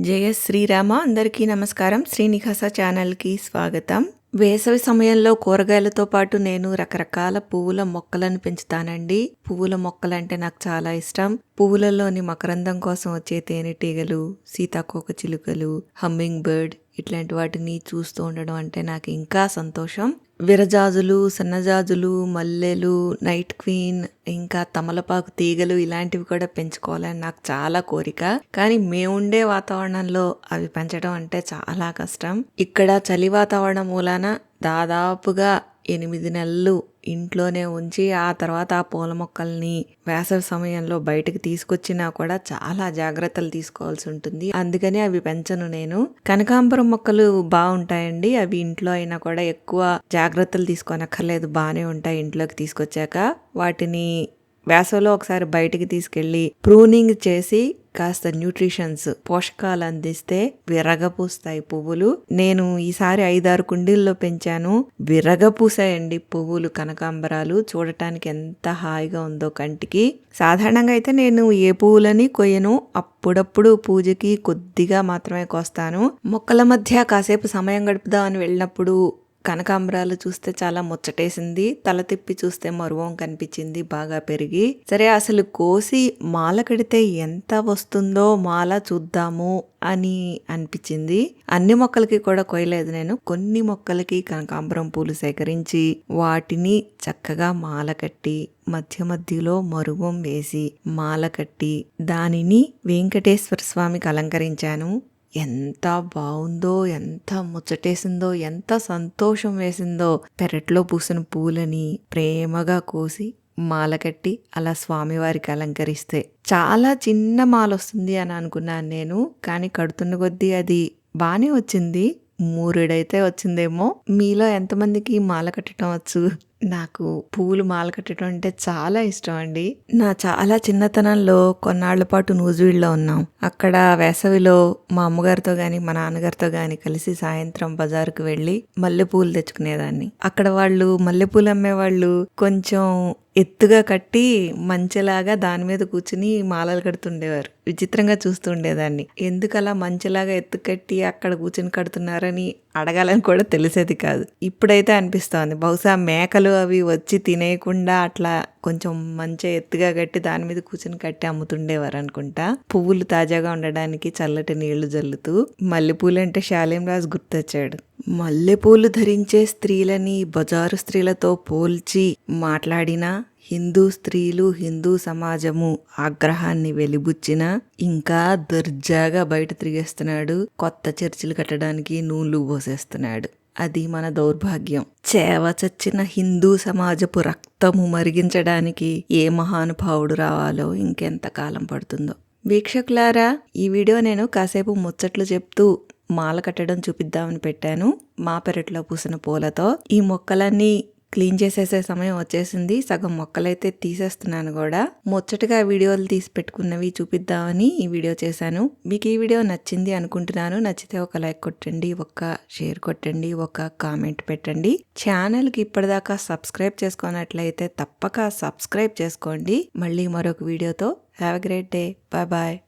జయ శ్రీరామ అందరికీ నమస్కారం. శ్రీనివాస ఛానల్కి స్వాగతం. వేసవి సమయంలో కూరగాయలతో పాటు నేను రకరకాల పువ్వుల మొక్కలను పెంచుతానండి. పువ్వుల మొక్కలంటే నాకు చాలా ఇష్టం. పువ్వులలోని మకరందం కోసం వచ్చే తేనెటీగలు సీతాకోక చిలుకలు హమ్మింగ్ బర్డ్ ఇట్లాంటి వాటిని చూస్తూ ఉండడం అంటే నాకు ఇంకా సంతోషం. విరజాజులు సన్నజాజులు మల్లెలు నైట్ క్వీన్ ఇంకా తమలపాకు తీగలు ఇలాంటివి కూడా పెంచుకోవాలని నాకు చాలా కోరిక. కానీ మేముండే వాతావరణంలో అవి పెంచడం అంటే చాలా కష్టం. ఇక్కడ చలి వాతావరణం మూలాన దాదాపుగా ఎనిమిది నెలలు ఇంట్లోనే ఉంచి ఆ తర్వాత ఆ పూల మొక్కల్ని వేసవి సమయంలో బయటకు తీసుకొచ్చినా కూడా చాలా జాగ్రత్తలు తీసుకోవాల్సి ఉంటుంది. అందుకని అవి పెంచను నేను. కనకాంబరం మొక్కలు బాగుంటాయండి. అవి ఇంట్లో అయినా కూడా ఎక్కువ జాగ్రత్తలు తీసుకోనక్కర్లేదు. బాగానే ఉంటాయి ఇంట్లోకి తీసుకొచ్చాక. వాటిని వేసవిలో ఒకసారి బయటికి తీసుకెళ్ళి ప్రూనింగ్ చేసి కాస్త న్యూట్రిషన్స్ పోషకాలు అందిస్తే విరగపూస్తాయి పువ్వులు. నేను ఈసారి ఐదారు కుండీల్లో పెంచాను. విరగపూసాయండి పువ్వులు కనకాంబరాలు. చూడటానికి ఎంత హాయిగా ఉందో కంటికి. సాధారణంగా అయితే నేను ఏ పువ్వులని కొయ్యను. అప్పుడప్పుడు పూజకి కొద్దిగా మాత్రమే కోస్తాను. మొక్కల మధ్య కాసేపు సమయం గడుపుదామని వెళ్ళినప్పుడు కనకాంబరాలు చూస్తే చాలా ముచ్చటేసింది తల తిప్పి చూస్తే మరువం కనిపించింది బాగా పెరిగి. సరే అసలు కోసి మాల కడితే ఎంత వస్తుందో మాల చూద్దాము అని అనిపించింది. అన్ని మొక్కలకి కూడా కొయ్యలేదు నేను. కొన్ని మొక్కలకి కనకాంబరం పూలు సేకరించి వాటిని చక్కగా మాల కట్టి మధ్య మధ్యలో మరువం వేసి మాల కట్టి దానిని వెంకటేశ్వర స్వామికి అలంకరించాను. ఎంత బాగుందో ఎంత ముచ్చటేసిందో ఎంత సంతోషం వేసిందో. పెరట్లో పూసిన పూలని ప్రేమగా కోసి మాల కట్టి అలా స్వామివారికి అలంకరిస్తే చాలా చిన్న మాల వస్తుంది అని అనుకున్నాను నేను. కానీ కడుతున్న కొద్దీ అది బాగానే వచ్చింది. మూరుడైతే వచ్చిందేమో. మీలో ఎంతమందికి మాల కట్టడం వచ్చు? నాకు పూలు మాల కట్టడం అంటే చాలా ఇష్టం అండి నా చాలా చిన్నతనంలో కొన్నాళ్ళ పాటు నూజివీడ్లో ఉన్నాం. అక్కడ వేసవిలో మా అమ్మగారితో కానీ మా నాన్నగారితో కానీ కలిసి సాయంత్రం బజారుకు వెళ్ళి మల్లెపూలు తెచ్చుకునేదాన్ని. అక్కడ వాళ్ళు మల్లెపూలు అమ్మే వాళ్ళు కొంచెం ఎత్తుగా కట్టి మంచెలాగా దాని మీద కూర్చుని మాలలు కడుతుండేవారు. విచిత్రంగా చూస్తుండేదాన్ని ఎందుకలా ఎందుకు అలా మంచెలాగా ఎత్తు కట్టి అక్కడ కూర్చుని కడుతున్నారని అడగాలని కూడా తెలిసేది కాదు. ఇప్పుడైతే అనిపిస్తోంది. బహుశా మేకలు అవి వచ్చి తినేయకుండా అట్లా కొంచెం మంచిగా ఎత్తుగా కట్టి దాని మీద కూర్చొని కట్టి అమ్ముతుండేవారు అనుకుంటా. పువ్వులు తాజాగా ఉండడానికి చల్లటి నీళ్ళు జల్లుతూ మల్లెపూలు అంటే శాలేం రాజు గుర్తొచ్చాడు. మల్లెపూలు ధరించే స్త్రీలని బజారు స్త్రీలతో పోల్చి మాట్లాడిన హిందూ స్త్రీలు హిందూ సమాజము ఆగ్రహాన్ని వెలిబుచ్చిన ఇంకా దర్జాగా బయట తిరిగేస్తున్నాడు. కొత్త చర్చిలు కట్టడానికి నూలు పోసేస్తున్నాడు. అది మన దౌర్భాగ్యం. చేవ చచ్చిన హిందూ సమాజపు రక్తము మరిగించడానికి ఏ మహానుభావుడు రావాలో ఇంకెంత కాలం పడుతుందో. వీక్షకులారా ఈ వీడియో నేను కాసేపు ముచ్చట్లు చెప్తూ మాల కట్టడం చూపిద్దామని పెట్టాను. మా పెరట్లో పూసిన పూలతో ఈ మొక్కలన్నీ క్లీన్ చేసేసే సమయం వచ్చేసింది. సగం మొక్కలైతే తీసేస్తున్నాను కూడా. ముచ్చటగా వీడియోలు తీసి పెట్టుకున్నవి చూపిద్దామని ఈ వీడియో చేశాను. మీకు ఈ వీడియో నచ్చింది అనుకుంటున్నాను. నచ్చితే ఒక లైక్ కొట్టండి ఒక షేర్ కొట్టండి ఒక కామెంట్ పెట్టండి. ఛానల్కి ఇప్పటిదాకా సబ్స్క్రైబ్ చేసుకున్నట్లయితే తప్పక సబ్స్క్రైబ్ చేసుకోండి. మళ్ళీ మరొక వీడియోతో. Have great day. Bye bye.